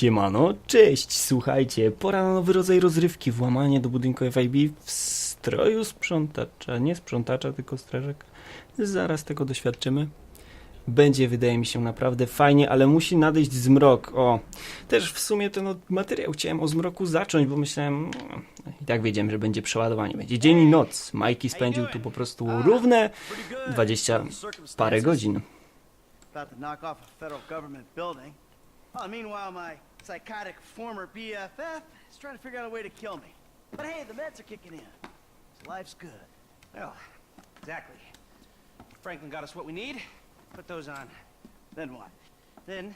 Siemano, cześć, słuchajcie, pora na nowy rodzaj rozrywki, włamanie do budynku FIB w stroju sprzątacza, nie sprzątacza, tylko strażak. Zaraz tego doświadczymy. Będzie, wydaje mi się, naprawdę fajnie, ale musi nadejść zmrok. O, też w sumie ten materiał chciałem o zmroku zacząć, bo myślałem, no, i tak wiedziałem, że będzie przeładowanie, będzie dzień i noc. Majki spędził tu po prostu równe 20 parę godzin. Psychotic former BFF is trying to figure out a way to kill me. But hey, the meds are kicking in. Life's good. Well, exactly. Franklin got us what we need. Put those on. Then what? Then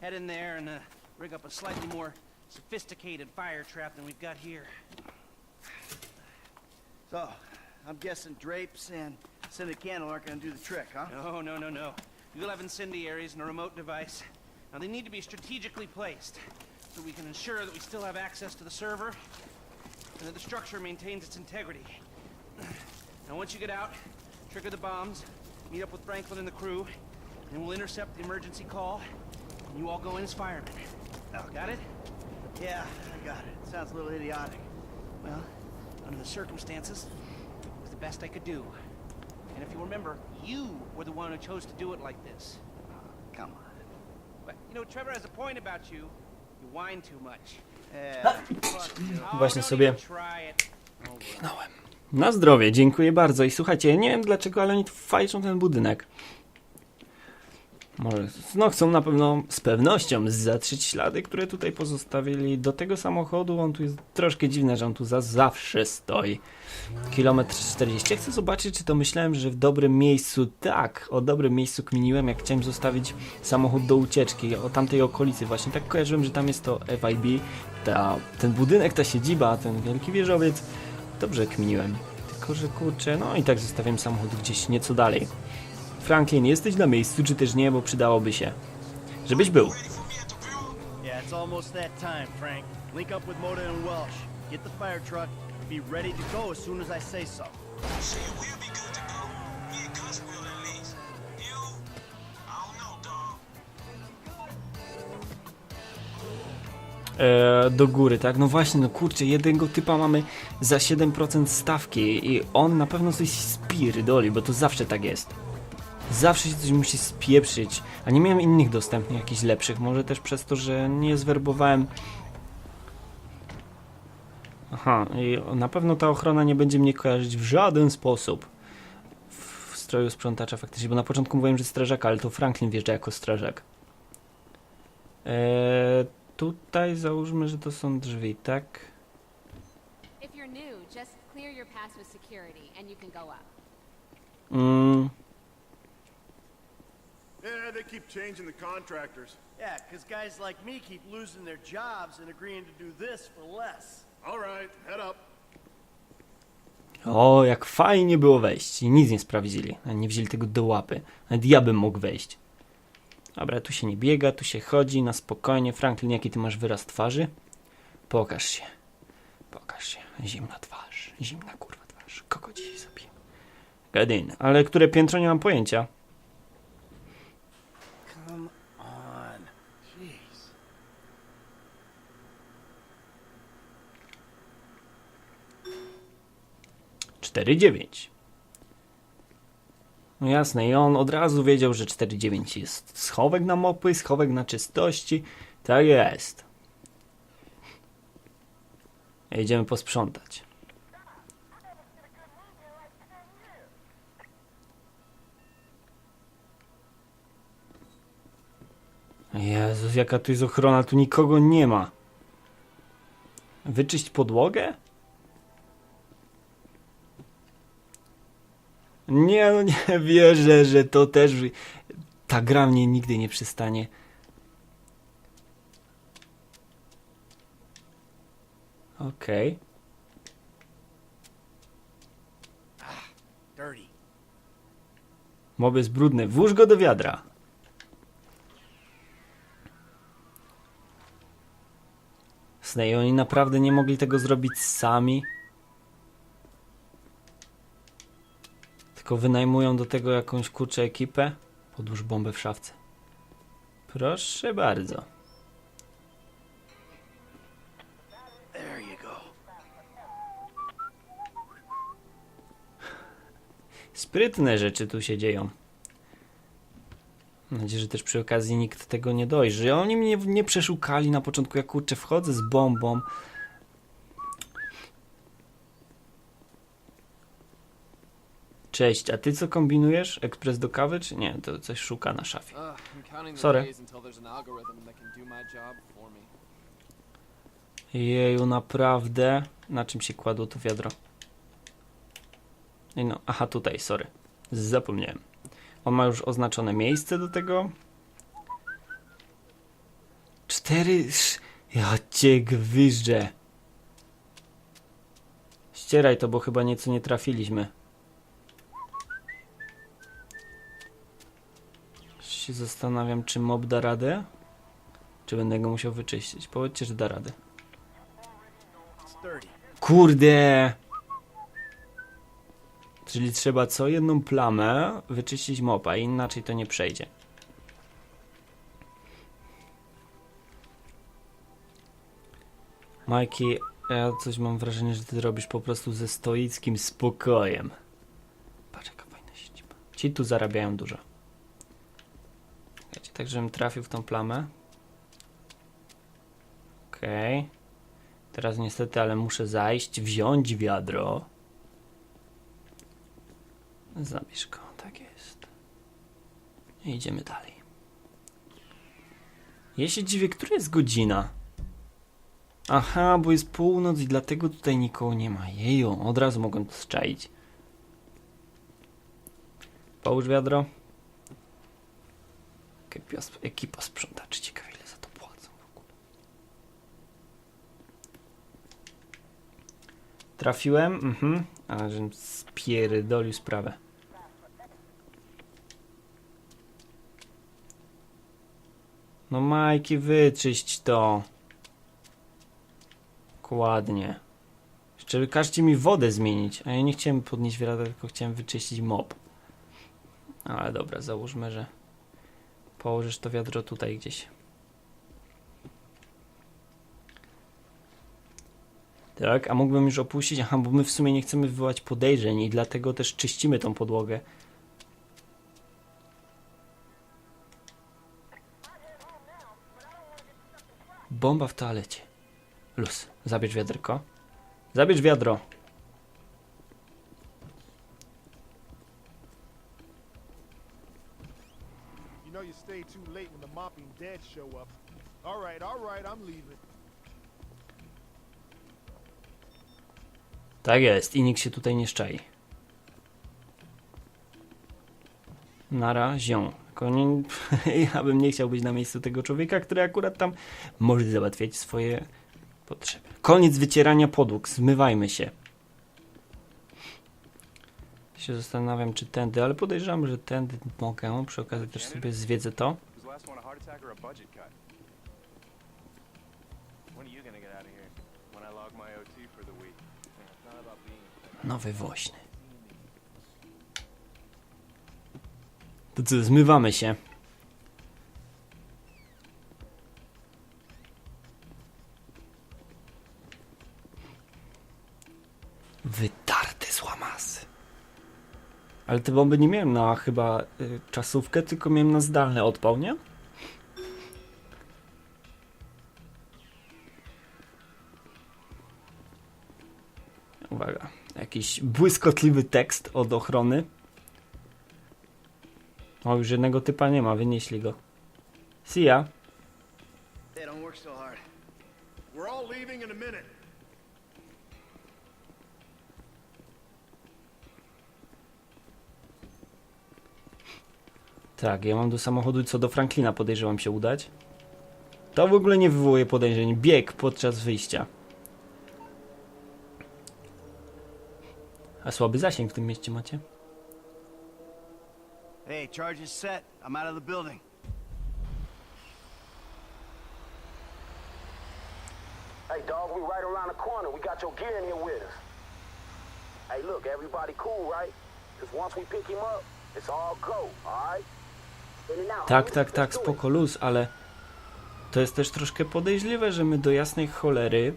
head in there and uh, rig up a slightly more sophisticated fire trap than we've got here. So, I'm guessing drapes and scented candle aren't gonna do the trick, huh? No, no, no, no. You'll have incendiaries and a remote device. Now they need to be strategically placed so we can ensure that we still have access to the server and that the structure maintains its integrity. Now once you get out, trigger the bombs, meet up with Franklin and the crew, and we'll intercept the emergency call, and you all go in as firemen. Oh, Got it? Yeah, I got it. Sounds a little idiotic. Well, under the circumstances, it was the best I could do. And if you remember, you were the one who chose to do it like this. Uh, come on. But, you know, Trevor has a point about you. You whine too much. Yeah, fuck you. Oh, Właśnie don't sobie- even Na zdrowie, dziękuję bardzo. I słuchajcie, nie wiem dlaczego, ale oni fajczą ten budynek. Może, no chcą na pewno z pewnością zatrzeć ślady, które tutaj pozostawili do tego samochodu. On tu jest troszkę dziwne, że on tu za zawsze stoi. Kilometr 40. Ja chcę zobaczyć, czy to myślałem, że w dobrym miejscu. Tak, o dobrym miejscu kminiłem, jak chciałem zostawić samochód do ucieczki, o tamtej okolicy właśnie. Tak kojarzyłem, że tam jest to FIB, ta, ten budynek, ta siedziba, ten wielki wieżowiec. Dobrze kminiłem. Tylko, że kurczę, no i tak zostawiam samochód gdzieś nieco dalej. Franklin, jesteś na miejscu, czy też nie, bo przydałoby się. Żebyś był. Yeah, it's almost that time, Frank. Link up with Moda and Welsh. Get the fire truck. Be ready to go as soon as I say so. Shit, we'll be good E, do góry, tak? No właśnie, no kurczę, jednego typa mamy za 7% stawki i on na pewno coś spierdoli, bo to zawsze tak jest. Zawsze się coś musi spieprzyć, a nie miałem innych dostępnych, jakichś lepszych. Może też przez to, że nie zwerbowałem. Aha, i na pewno ta ochrona nie będzie mnie kojarzyć w żaden sposób w stroju sprzątacza faktycznie, bo na początku mówiłem, że strażak, ale to Franklin wjeżdża jako strażak. Eee, tutaj załóżmy, że to są drzwi, tak? Mm, Yeah, they keep changing the contractors. Yeah, because guys like me keep losing their jobs and agreeing to do this for less. All right, head up. o, jak fajnie było wejść. I nic nie sprawdzili. Nie wzięli tego do łapy. Nawet ja bym mógł wejść. Dobra, tu się nie biega, tu się chodzi na spokojnie. Franklin, jaki ty masz wyraz twarzy? Pokaż się. Pokaż się. Zimna twarz. Zimna kurwa twarz. Kogo dzisiaj zabiję? Gadyn. Ale które piętro nie mam pojęcia. Come on. Jeez. Cztery dziewięć. No jasne, i on od razu wiedział, że 4,9 jest schowek na mopy, schowek na czystości. Tak jest. Jedziemy posprzątać. Jezus, jaka tu jest ochrona, tu nikogo nie ma. Wyczyść podłogę? Nie, no nie wierzę, że to też. Ta gra mnie nigdy nie przystanie. Okej. Mob jest brudny. Włóż go do wiadra. Snej, oni naprawdę nie mogli tego zrobić sami. Tylko wynajmują do tego jakąś kurczę ekipę. Podłóż bombę w szafce. Proszę bardzo. Sprytne rzeczy tu się dzieją. Mam nadzieję, że też przy okazji nikt tego nie dojrzy. Oni mnie nie przeszukali na początku, jak kurczę wchodzę z bombą. Cześć, a ty co kombinujesz? Ekspres do kawy, czy nie? To coś szuka na szafie. Sorry. Jeju, naprawdę? Na czym się kładło to wiadro? No, aha, tutaj, sorry. Zapomniałem. On ma już oznaczone miejsce do tego. Cztery... Ja cię gwyżdżę. Ścieraj to, bo chyba nieco nie trafiliśmy. Się zastanawiam, czy mob da radę? Czy będę go musiał wyczyścić? Powiedzcie, że da radę. Kurde! Czyli trzeba co jedną plamę wyczyścić mopa, inaczej to nie przejdzie. Majki, ja coś mam wrażenie, że ty robisz po prostu ze stoickim spokojem. Patrz jaka fajna siedziba. Ci tu zarabiają dużo. Tak żebym trafił w tą plamę. Okej. Teraz niestety, ale muszę zajść, wziąć wiadro. Zabierz go, tak jest. I idziemy dalej. Ja się dziwię, która jest godzina? Aha, bo jest północ i dlatego tutaj nikogo nie ma. Jeju, od razu mogłem to zczaić. Połóż wiadro. Ekipa, ekipa sprzątaczy, ciekawe ile za to płacą w ogóle. Trafiłem, mhm, ale żebym spierdolił sprawę. No Majki, wyczyść to. Dokładnie. Jeszcze każcie mi wodę zmienić, a ja nie chciałem podnieść wiadra, tylko chciałem wyczyścić mop. Ale dobra, załóżmy, że położysz to wiadro tutaj gdzieś. Tak, a mógłbym już opuścić, aha, bo my w sumie nie chcemy wywołać podejrzeń i dlatego też czyścimy tą podłogę. Bomba w toalecie. Luz, zabierz wiadrko. Zabierz wiadro. Know you stay too late when the mopping dead show up. All right, all right, I'm leaving. Tak jest, i nikt się tutaj nie szczai. Na razie. Tylko nie, ja bym nie chciał być na miejscu tego człowieka, który akurat tam może załatwiać swoje potrzeby. Koniec wycierania podłóg, zmywajmy się. Się zastanawiam, czy tędy, ale podejrzewam, że tędy mogę. Przy okazji też sobie zwiedzę to. Nowy woźny. To co, zmywamy się. Wytarte złamasy. Ale te bomby nie miałem na chyba y, czasówkę, tylko miałem na zdalny odpał, nie? Uwaga, jakiś błyskotliwy tekst od ochrony. O, już jednego typa nie ma, wynieśli go. See ya. Tak, ja mam do samochodu co do Franklina podejrzewam się udać. To w ogóle nie wywołuje podejrzeń. Bieg podczas wyjścia. A słaby zasięg w tym mieście macie? Hey, charge is set. I'm out of the building. Hey, dog, we right around the corner. We got your gear in here with us. Hey, look, everybody cool, right? Because once we pick him up, it's all go, and out. Tak, tak, tak, spoko luz, ale to jest też troszkę podejrzliwe, że my do jasnej cholery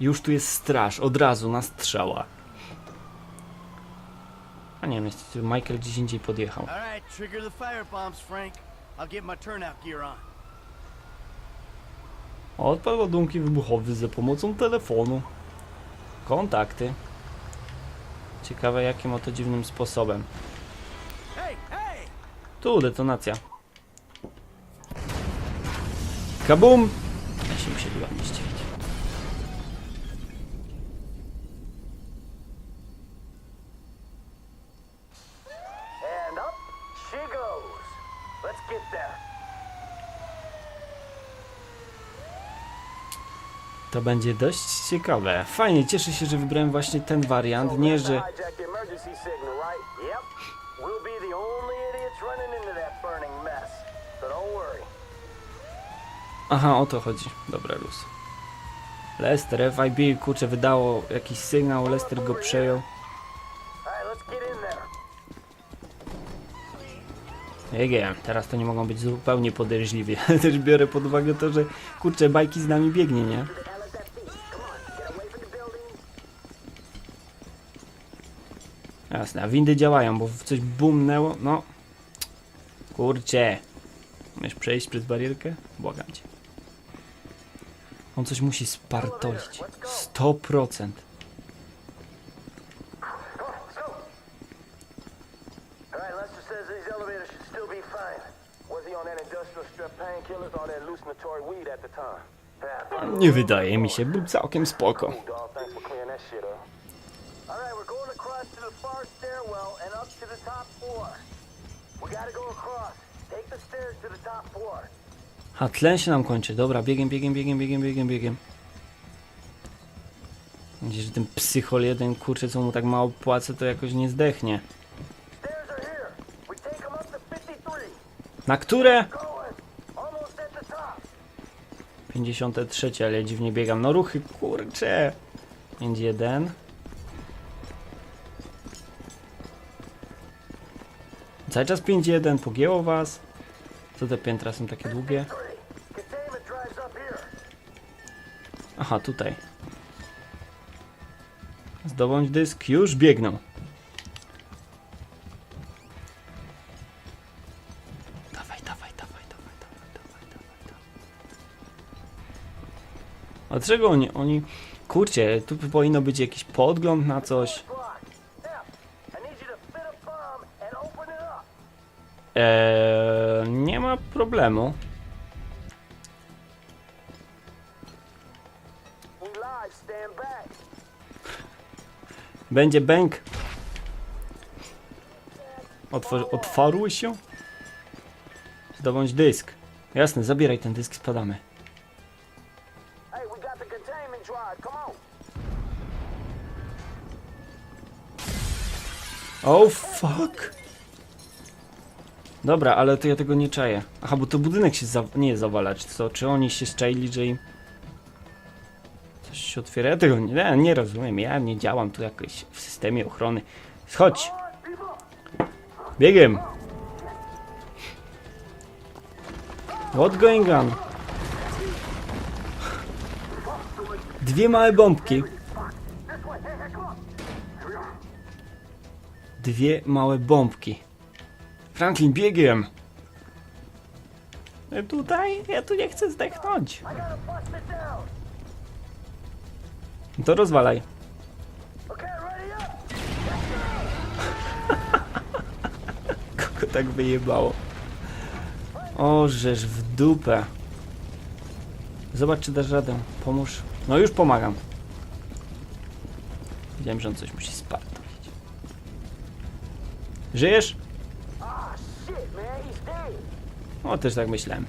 już tu jest straż, od razu na strzała. A nie wiem, niestety Michael gdzieś indziej podjechał. Odpal ładunki wybuchowe za pomocą telefonu. Kontakty. Ciekawe jakim oto dziwnym sposobem. Tu detonacja. Kabum! Ja się musieli ładnie ścielić. To będzie dość ciekawe. Fajnie, cieszę się, że wybrałem właśnie ten wariant. Nie, że Aha, o to chodzi. Dobra, luz. Lester, FIB, kurczę, wydało jakiś sygnał, Lester go przejął. Ege, teraz to nie mogą być zupełnie podejrzliwie. Też biorę pod uwagę to, że kurczę, bajki z nami biegnie, nie? Jasne, a windy działają, bo coś bumnęło, no. Kurczę. Umiesz przejść przez barierkę? Błagam cię. On coś musi spartolić. 100%. Come on, let's go. Alright, Lester says these elevators should still be fine. Was he on that industrial strip painkillers or that hallucinatory weed at the time? Yeah, Nie wydaje mi się, był całkiem spoko. We gotta go across. Take the stairs to the top floor. A tlen się nam kończy. Dobra, biegiem, biegiem, biegiem, biegiem, biegiem, biegiem. Nadzieję, że ten psychol jeden, kurczę, co mu tak mało płacę, to jakoś nie zdechnie. Stairs are here. We take them up to 53. Na które? Going. Almost at the top. 53, ale ja dziwnie biegam. No ruchy, kurczę. Będzie jeden. Cały czas 5-1, pogięło was. Co te piętra są takie długie? Aha, tutaj. Zdobądź dysk, już biegną. Dawaj, dawaj, dawaj, dawaj, dawaj, dawaj, dawaj, dawaj. A dlaczego oni, oni... Kurczę, tu powinno być jakiś podgląd na coś. Eee, nie ma problemu. Będzie bęk. Otwor otwarły się? Zdobądź dysk. Jasne, zabieraj ten dysk, spadamy. Oh fuck! Dobra, ale to ja tego nie czaję. Aha, bo to budynek się za nie zawala, czy co? Czy oni się szczaili, że im... Się otwiera? Ja tego nie, nie rozumiem, ja nie działam tu jakoś w systemie ochrony. Chodź! Biegiem! What going on? Dwie małe bombki. Dwie małe bombki. Franklin, biegiem! Tutaj? Ja tu nie chcę zdechnąć. To rozwalaj. Kogo tak wyjebało? O, żeż w dupę. Zobacz, czy dasz radę. Pomóż. No już pomagam. Wiedziałem, że on coś musi spartolić. Żyjesz? O, też tak myślałem.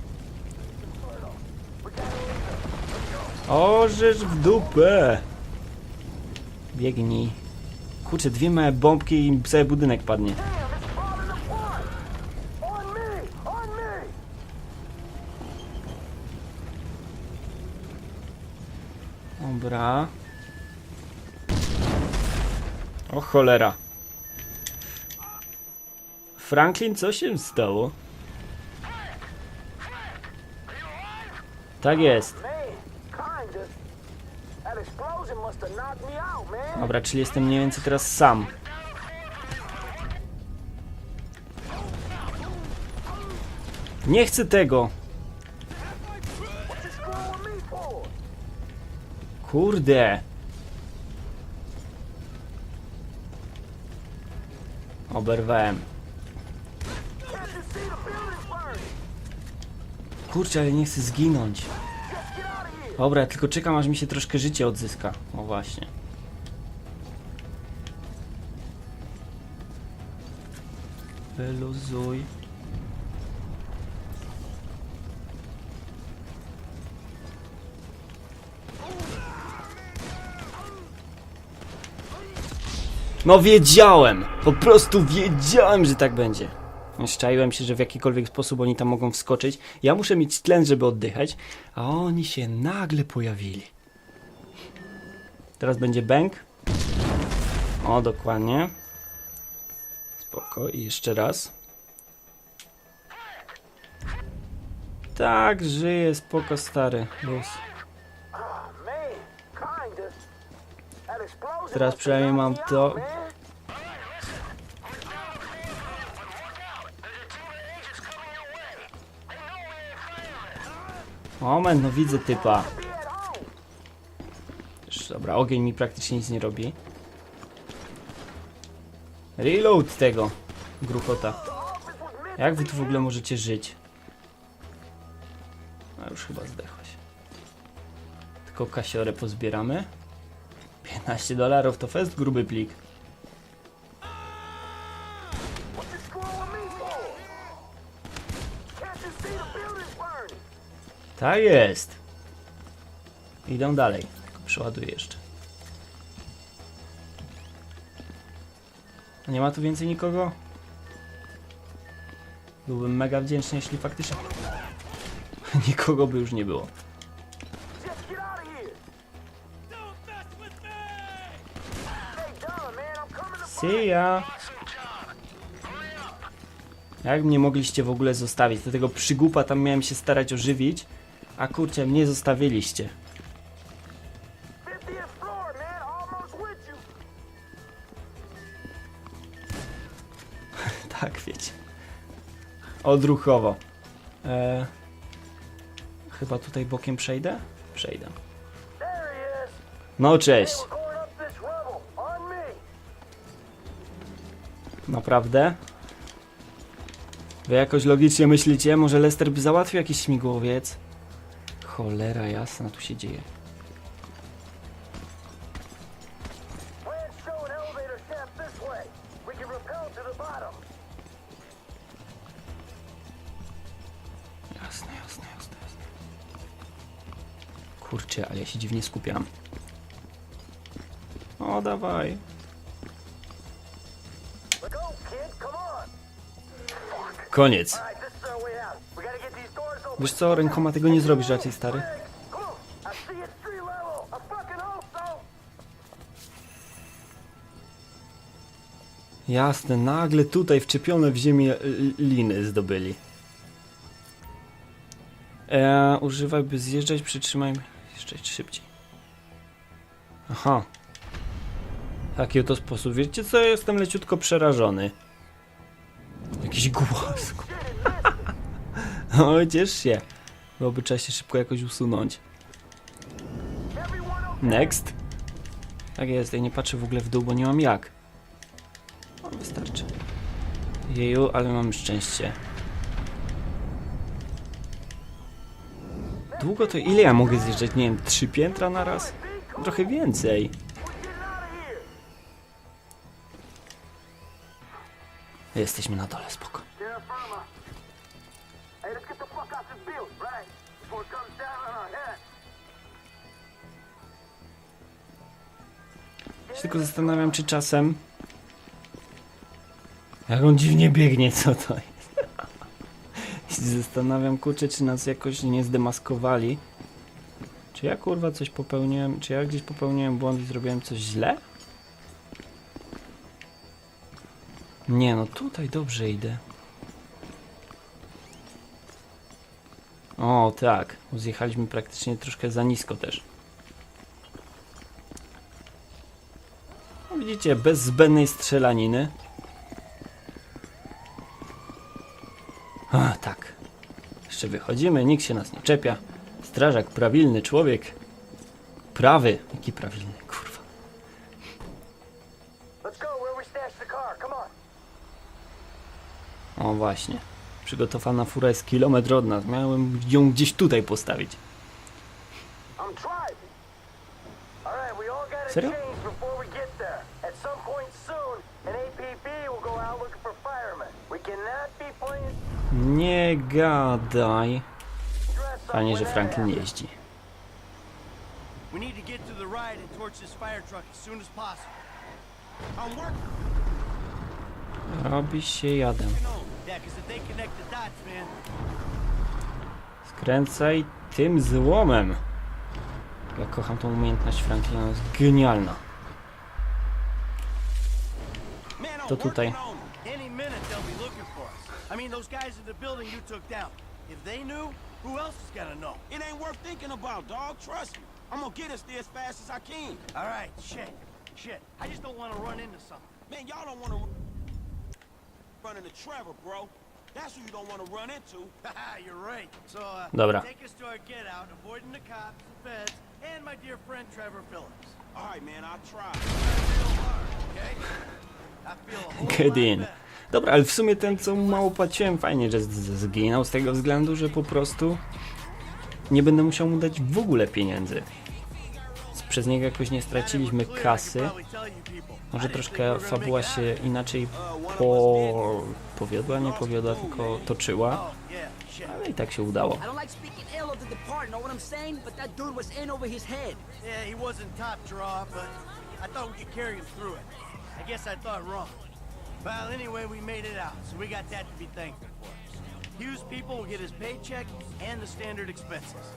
O, żeż w dupę. Biegnij. Kurczę, dwie małe bombki i cały budynek padnie. Dobra. O cholera. Franklin, co się stało? Tak jest. Dobra, czyli jestem mniej więcej teraz sam. Nie chcę tego. Kurde. Oberwałem. Kurczę, ale nie chcę zginąć. Dobra, tylko czekam aż mi się troszkę życie odzyska. O właśnie. Wyluzuj. No wiedziałem! Po prostu wiedziałem, że tak będzie. Szczaiłem się, że w jakikolwiek sposób oni tam mogą wskoczyć. Ja muszę mieć tlen, żeby oddychać, a oni się nagle pojawili. Teraz będzie bęk. O, dokładnie. Spoko, i jeszcze raz. Tak, żyje, spoko, stary. Luz. Teraz przynajmniej mam to. Moment, no widzę typa. Dobra, ogień mi praktycznie nic nie robi. Reload tego gruchota. Jak wy tu w ogóle możecie żyć? A już chyba zdechłeś. Tylko kasiorę pozbieramy. 15 dolarów to fest gruby plik. Tak jest. Idą dalej. Przeładuję jeszcze. Nie ma tu więcej nikogo? Byłbym mega wdzięczny, jeśli faktycznie... Nikogo by już nie było. See ya! Jak mnie mogliście w ogóle zostawić? Do tego przygłupa tam miałem się starać ożywić, a kurczę, mnie zostawiliście. Odruchowo. E... Chyba tutaj bokiem przejdę? Przejdę. No cześć. Naprawdę? Wy jakoś logicznie myślicie? Może Lester by załatwił jakiś śmigłowiec? Cholera jasna, tu się dzieje. Się dziwnie skupiam. O, dawaj. Koniec. Wiesz co, rękoma tego nie zrobisz raczej, stary. Jasne, nagle tutaj wczepione w ziemię liny zdobyli. E, używaj, by zjeżdżać, przytrzymaj, zjeżdżać szybciej. Aha. Taki oto sposób. Wiecie co, jestem leciutko przerażony. Jakiś głos. o, ciesz się. Byłoby trzeba się szybko jakoś usunąć. Next. Tak jest, ja nie patrzę w ogóle w dół, bo nie mam jak. O, wystarczy. Jeju, ale mam szczęście. Długo to ile ja mogę zjeżdżać? Nie wiem, trzy piętra na raz? Trochę więcej. Jesteśmy na dole, spoko. Tylko zastanawiam, czy czasem... Jak on dziwnie biegnie, co to jest? Zastanawiam, kurczę, czy nas jakoś nie zdemaskowali. Czy ja kurwa coś popełniłem? Czy ja gdzieś popełniłem błąd i zrobiłem coś źle? Nie no, tutaj dobrze idę. O, tak. Zjechaliśmy praktycznie troszkę za nisko też. No, widzicie, bez zbędnej strzelaniny. A, tak. Jeszcze wychodzimy, nikt się nas nie czepia. Strażak, prawilny człowiek. Prawy. Jaki prawilny, kurwa. O, właśnie. Przygotowana fura jest kilometr od nas. Miałem ją gdzieś tutaj postawić. Serio? Nie gadaj. Fajnie, że Franklin jeździ. We need to get to the ride and torch this fire truck as soon as possible. I'm working Robi się jadę. on. Yeah, because if they connect the dots, man, Skręcaj tym złomem. Ja kocham tą umiejętność Franklina, jest genialna. To tutaj. Those guys in the building you took down. If they knew, who else is gonna know? It ain't worth thinking about, dog. Trust me. I'm gonna get us there as fast as I can. All right, shit, shit. I just don't want to run into something. Man, y'all don't want to run into Trevor, bro. That's who you don't want to run into. Haha, You're right. So, uh, Dobra. take us to our get out, avoiding the cops, the feds, and my dear friend Trevor Phillips. All right, man, I'll try. Real hard, okay? I feel a whole Get lot in. better. Dobra, ale w sumie ten, co mu mało płaciłem, fajnie, że zginął z tego względu, że po prostu nie będę musiał mu dać w ogóle pieniędzy. Przez niego jakoś nie straciliśmy kasy. Może troszkę fabuła się inaczej po... powiodła, nie powiodła, tylko toczyła, ale i tak się udało. I don't like speaking ill of the departed, know what I'm saying? But that dude was in over his head. Yeah, he wasn't top draw, but I thought we could carry him through it. I guess I thought wrong. Well, anyway, we made it out, so we got that to be thankful for. Hughes people will get his paycheck and the standard expenses.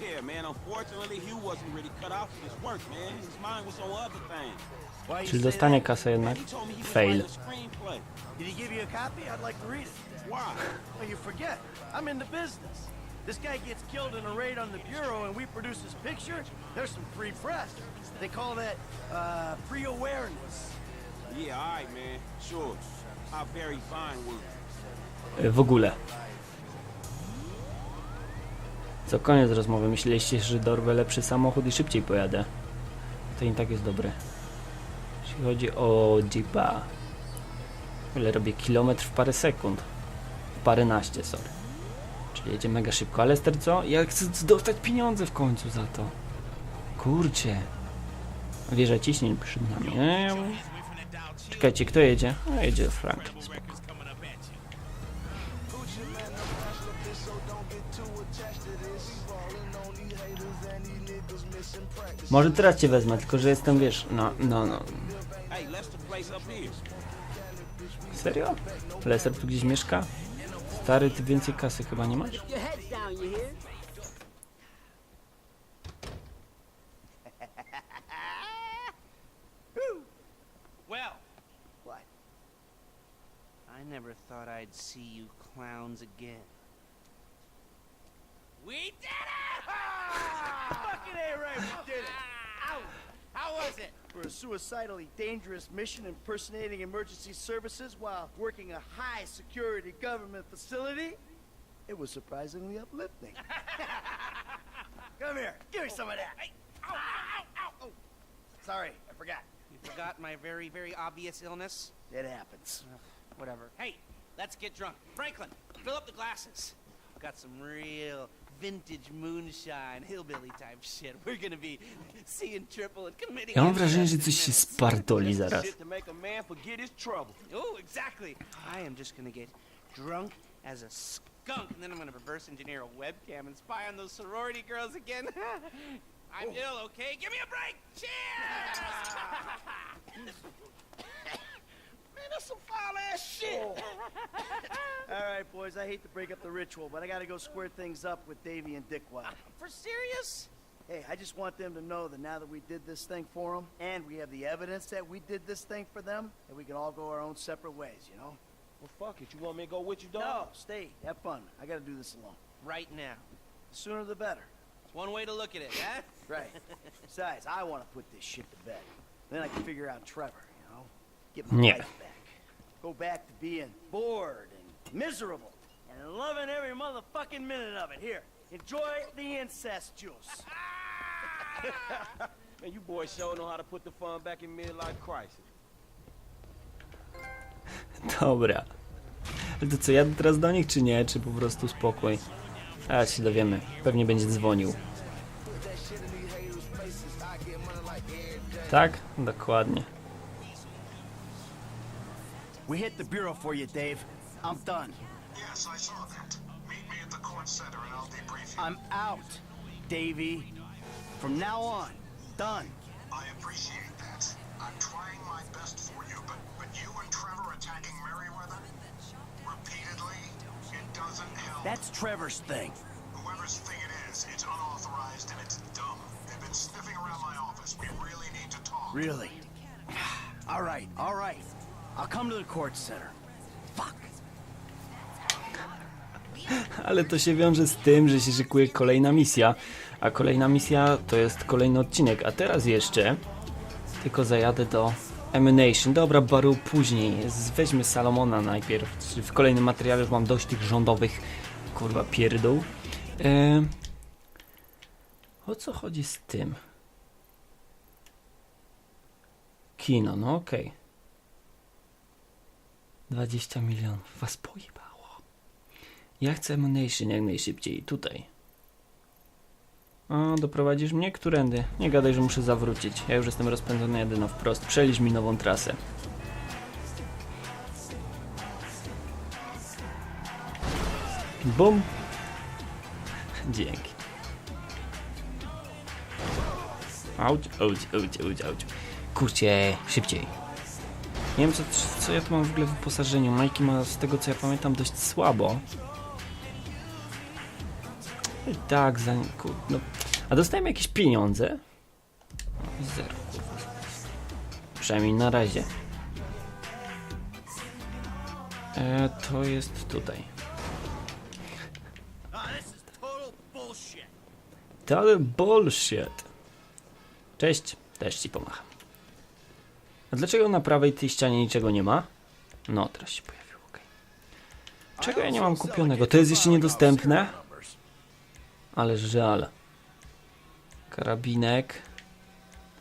Yeah, man, unfortunately, Hugh wasn't really cut out for this work, man. His mind was on other things. Why you Czyli dostanie kasę jednak? He told me he was Fail. writing a screenplay. Did he give you a copy? I'd like to read it. Why? Well, you forget. I'm in the business. This guy gets killed in a raid on the bureau, and we produce his picture. There's some free press. They call that uh, free W ogóle. Co koniec rozmowy. Myśleliście, że dorwę lepszy samochód i szybciej pojadę. To i tak jest dobre. Jeśli chodzi o Jeepa. Ile robię? Kilometr w parę sekund. W paręnaście, sorry. Czyli jedzie mega szybko. Ale Lester co? Ja chcę dostać pieniądze w końcu za to. Kurcie. Wieża ciśnień przed nami. Eee. Czekajcie, kto jedzie? A, jedzie Frank. Spoko. Może teraz cię wezmę, tylko że jestem, wiesz, no, no, no. Serio? Leser tu gdzieś mieszka? Stary, ty więcej kasy chyba nie masz? Never thought I'd see you clowns again. We did it! Fucking A right, we did it. Ow! How was it? For a suicidally dangerous mission impersonating emergency services while working a high security government facility, it was surprisingly uplifting. Come here, give me some of that. Hey, ow, ow, ow, ow! Sorry, I forgot. You forgot my very, very obvious illness? It happens. Whatever. Hey, let's get drunk. Franklin, fill up the glasses. Got some real vintage moonshine, hillbilly type shit. We're gonna be seeing triple and committing. Ja mam wrażenie, że incest coś in się spartoli zaraz. To make a man forget his trouble. Oh, exactly. I am just gonna get drunk as a skunk, and then I'm gonna reverse engineer a webcam and spy on those sorority girls again. I'm ill, oh. okay? Give me a break. Cheers! Man, that's some foul ass shit. Oh. All right, boys, I hate to break up the ritual, but I gotta go square things up with Davy and Dickwad. For serious? Hey, I just want them to know that now that we did this thing for them, and we have the evidence that we did this thing for them, that we can all go our own separate ways, you know? Well, fuck it. You want me to go with you, dog? No, stay. Have fun. I gotta do this alone. Right now. The sooner the better. It's one way to look at it, huh? Right. Besides, I want to put this shit to bed. Then I can figure out Trevor, you know? Get my Yeah. life back. Go back to being bored and miserable and loving every motherfucking minute of it. Here, enjoy the incest juice. Man, you boys sure know how to put the fun back in midlife crisis. Dobra. Ale to co, jadę teraz do nich, czy nie? Czy po prostu spokój? A się dowiemy. Pewnie będzie dzwonił. Tak? Dokładnie. We hit the bureau for you, Dave. I'm done. Yes, I saw that. Meet me at the court center and I'll debrief you. I'm out, Davy. From now on, done. I appreciate that. I'm trying my best for you, but, but you and Trevor attacking Merriweather? Repeatedly? It doesn't help. That's Trevor's thing. Whoever's thing it is, it's unauthorized and it's dumb. They've been sniffing around my office. We really need to talk. Really? all right, all right. I'll come to the court center. Fuck. Ale to się wiąże z tym, że się szykuje kolejna misja. A kolejna misja to jest kolejny odcinek. A teraz jeszcze tylko zajadę do Emanation. Dobra, Baru później. Weźmy Salomona najpierw. W kolejnym materiale już mam dość tych rządowych kurwa pierdół. E... O co chodzi z tym? Kino, no okej. 20 milionów. Was pojebało. Ja chcę Emanation jak najszybciej. Tutaj. A, doprowadzisz mnie? Którędy? Nie gadaj, że muszę zawrócić. Ja już jestem rozpędzony jedyno wprost. Przeliż mi nową trasę. Bum. Dzięki. Auć, auć, auć, auć, auć. Kurcie, szybciej. Nie wiem, co, co ja tu mam w ogóle w wyposażeniu. Majki ma, z tego co ja pamiętam, dość słabo. I tak, za... No. A dostajemy jakieś pieniądze? Zero. Przynajmniej na razie. E, to jest tutaj. Total bullshit. Cześć, też ci pomacham. A dlaczego na prawej tej ścianie niczego nie ma? No, teraz się pojawił, okej. Czego ja nie mam kupionego? To jest jeszcze niedostępne? Ale żal. Karabinek.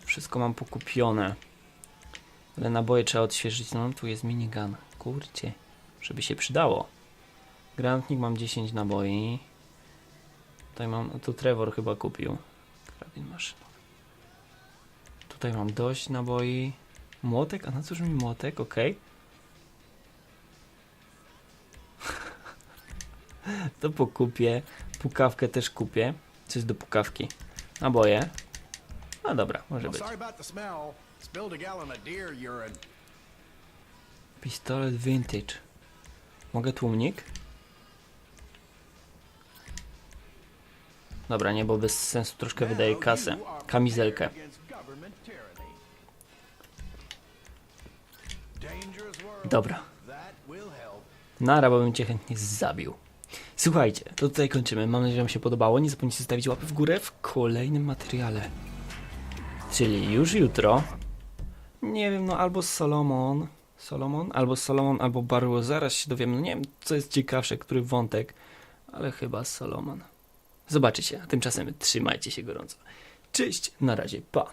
Wszystko mam pokupione. Ale naboje trzeba odświeżyć. No, tu jest minigun. Kurcie. Żeby się przydało. Granatnik mam 10 naboi. Tutaj mam, tu Trevor chyba kupił. Karabin maszynowy. Tutaj mam dość naboi. Młotek? A na cóż mi młotek? Okej. to pokupię. Pukawkę też kupię. Coś do pukawki. Naboje. No dobra, może być. Pistolet vintage. Mogę tłumnik? Dobra, nie, bo bez sensu troszkę wydaje kasę. Kamizelkę. Dobra. Nara, bo bym cię chętnie zabił. Słuchajcie, to tutaj kończymy. Mam nadzieję, że Wam się podobało. Nie zapomnijcie zostawić łapy w górę w kolejnym materiale. Czyli już jutro. Nie wiem, no albo Solomon. Solomon? Albo Solomon, albo Barło. Zaraz się dowiem. No nie wiem, co jest ciekawsze, który wątek. Ale chyba Solomon. Zobaczycie. A tymczasem trzymajcie się gorąco. Cześć, na razie, pa.